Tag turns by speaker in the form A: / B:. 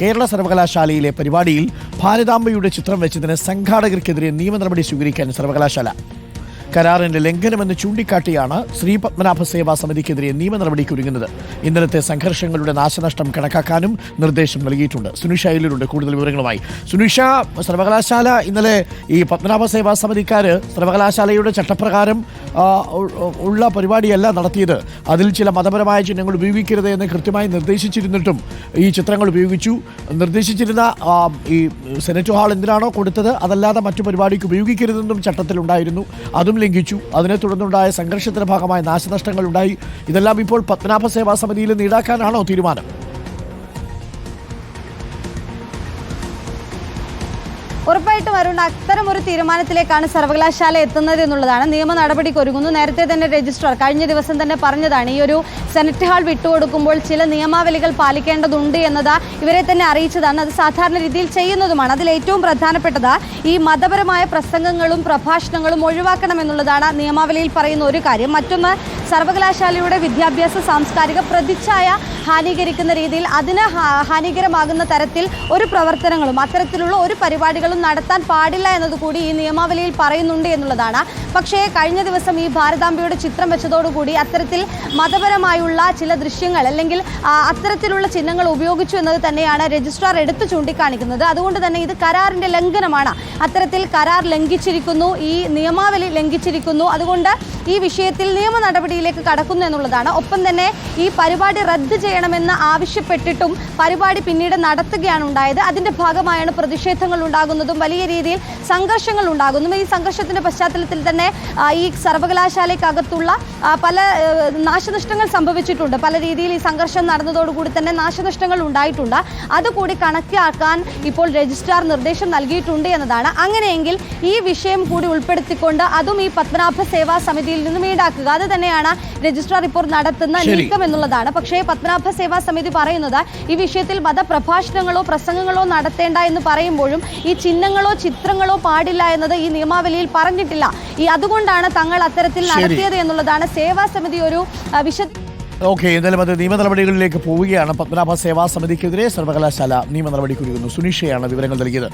A: കേരള സർവകലാശാലയിലെ പരിപാടിയിൽ ഭാരതാംബയുടെ ചിത്രം വെച്ചതിന് സംഘാടകർക്കെതിരെ നിയമ നടപടി സ്വീകരിക്കാൻ സർവകലാശാല. കരാറിന്റെ ലംഘനമെന്ന് ചൂണ്ടിക്കാട്ടിയാണ് ശ്രീ പത്മനാഭ സേവാ സമിതിക്കെതിരെ നിയമ നടപടിക്കൊരുങ്ങുന്നത് ഇന്നലത്തെ സംഘർഷങ്ങളുടെ നാശനഷ്ടം കണക്കാക്കാനും നിർദ്ദേശം നൽകിയിട്ടുണ്ട്. സുനിഷ അയിലൂടെ കൂടുതൽ വിവരങ്ങളുമായി. സുനിഷ സർവകലാശാല ഇന്നലെ ഈ പത്മനാഭ സേവാ സമിതിക്കാർ സർവകലാശാലയുടെ ചട്ടപ്രകാരം ഉള്ള പരിപാടിയല്ല നടത്തിയത്. അതിൽ ചില മതപരമായ ചിഹ്നങ്ങൾ ഉപയോഗിക്കരുത് എന്ന് കൃത്യമായി നിർദ്ദേശിച്ചിരുന്നിട്ടും ഈ ചിത്രങ്ങൾ ഉപയോഗിച്ചു. നിർദ്ദേശിച്ചിരുന്ന ഈ സെനറ്റ് ഹാൾ എന്തിനാണോ കൊടുത്തത്? അതല്ലാതെ മറ്റു പരിപാടിക്ക് ഉപയോഗിക്കരുതെന്നും ചട്ടത്തിലുണ്ടായിരുന്നു. അതും ലംഘിച്ചു. അതിനെ തുടർന്നുണ്ടായ സംഘർഷത്തിന്റെ ഭാഗമായ നാശനഷ്ടങ്ങൾ ഉണ്ടായി ഇതെല്ലാം ഇപ്പോൾ പത്മനാഭ സേവാ സമിതിയിൽ നിന്ന് ഈടാക്കാനാണോ തീരുമാനം?
B: ഉറപ്പായിട്ടും അരുൺ അത്തരം ഒരു തീരുമാനത്തിലേക്കാണ് സർവകലാശാല എത്തുന്നത് എന്നുള്ളതാണ്. നിയമ നടപടിക്ക് ഒരുങ്ങുന്നു. നേരത്തെ തന്നെ രജിസ്ട്രാർ കഴിഞ്ഞ ദിവസം തന്നെ പറഞ്ഞതാണ് ഈ ഒരു സെനറ്റ് ഹാൾ വിട്ടുകൊടുക്കുമ്പോൾ ചില നിയമാവലികൾ പാലിക്കേണ്ടതുണ്ട് എന്നത് ഇവരെ തന്നെ അറിയിച്ചതാണ്. അത് സാധാരണ രീതിയിൽ ചെയ്യുന്നതുമാണ്. അതിൽ ഏറ്റവും പ്രധാനപ്പെട്ടത് ഈ മതപരമായ പ്രസംഗങ്ങളും പ്രഭാഷണങ്ങളും ഒഴിവാക്കണം എന്നുള്ളതാണ് നിയമാവലിയിൽ പറയുന്ന ഒരു കാര്യം. മറ്റൊന്ന് സർവകലാശാലയുടെ വിദ്യാഭ്യാസ സാംസ്കാരിക പ്രതിച്ഛായ ഹാനികരിക്കുന്ന രീതിയിൽ അതിന് ഹാനികരമാകുന്ന തരത്തിൽ ഒരു പ്രവർത്തനങ്ങളും അത്തരത്തിലുള്ള ഒരു പരിപാടികളും നടത്താൻ പാടില്ല എന്നതുകൂടി ഈ നിയമാവലിയിൽ പറയുന്നുണ്ട് എന്നുള്ളതാണ്. പക്ഷേ കഴിഞ്ഞ ദിവസം ഈ ഭാരതാംബയുടെ ചിത്രം വെച്ചതോടുകൂടി അത്തരത്തിൽ മതപരമായുള്ള ചില ദൃശ്യങ്ങൾ അല്ലെങ്കിൽ അത്തരത്തിലുള്ള ചിഹ്നങ്ങൾ ഉപയോഗിച്ചു എന്നത് തന്നെയാണ് രജിസ്ട്രാർ എടുത്തു ചൂണ്ടിക്കാണിക്കുന്നത്. അതുകൊണ്ട് തന്നെ ഇത് കരാറിന്റെ ലംഘനമാണ്. അത്തരത്തിൽ കരാർ ലംഘിച്ചിരിക്കുന്നു ഈ നിയമാവലി ലംഘിച്ചിരിക്കുന്നു. അതുകൊണ്ട് ഈ വിഷയത്തിൽ നിയമ നടപടിയിലേക്ക് കടക്കുന്നു എന്നുള്ളതാണ്. ഒപ്പം തന്നെ ഈ പരിപാടി റദ്ദ് ചെയ്യണമെന്ന് ആവശ്യപ്പെട്ടിട്ടും പരിപാടി പിന്നീട് നടത്തുകയാണ് ഉണ്ടായത്. അതിന്റെ ഭാഗമായാണ് പ്രതിഷേധങ്ങൾ ഉണ്ടാകുന്നതും വലിയ രീതിയിൽ സംഘർഷങ്ങൾ ഉണ്ടാകുന്നതും. ഈ സംഘർഷത്തിന്റെ പശ്ചാത്തലത്തിൽ തന്നെ ഈ സർവകലാശാലയ്ക്കകത്തുള്ള പല നാശനഷ്ടങ്ങൾ സംഭവിച്ചിട്ടുണ്ട്. പല രീതിയിൽ ഈ സംഘർഷം നടന്നതോടുകൂടി തന്നെ നാശനഷ്ടങ്ങൾ ഉണ്ടായിട്ടുണ്ട്. അതുകൂടി കണക്കാക്കാൻ ഇപ്പോൾ രജിസ്ട്രാർ നിർദ്ദേശം നൽകിയിട്ടുണ്ട് എന്നതാണ്. അങ്ങനെയെങ്കിൽ ഈ വിഷയം കൂടി ഉൾപ്പെടുത്തിക്കൊണ്ട് അതും ഈ പത്മനാഭ സേവാ സമിതിയിൽ നിന്നും ഈടാക്കുക. അത് തന്നെയാണ് രജിസ്ട്രാർ ഇപ്പോൾ നടത്തുന്ന. നീക്കം എന്നുള്ളതാണ്. പക്ഷേ പത്മനാഭ സേവാ സമിതി പറയുന്നത് ഈ വിഷയത്തിൽ മതപ്രഭാഷണങ്ങളോ പ്രസംഗങ്ങളോ നടത്തേണ്ട എന്ന് പറയുമ്പോഴും ഈ ചിഹ്നങ്ങളോ ചിത്രങ്ങളോ പാടില്ല എന്നത് ഈ നിയമാവലിയിൽ പറഞ്ഞിട്ടില്ല. ഈ അതുകൊണ്ടാണ് തങ്ങൾ അത്തരത്തിൽ നടത്തിയത് എന്നുള്ളതാണ് സേവാ സമിതി ഒരു വിശദ
A: ഓക്കെ എന്തായാലും അത് നിയമ നടപടികളിലേക്ക് പോവുകയാണ്. പത്മനാഭ സേവാ സമിതിക്കെതിരെ സർവകലാശാല നിയമ നടപടിക്കൊരുങ്ങുന്നു സുനിഷയാണ് വിവരങ്ങൾ നൽകിയത്.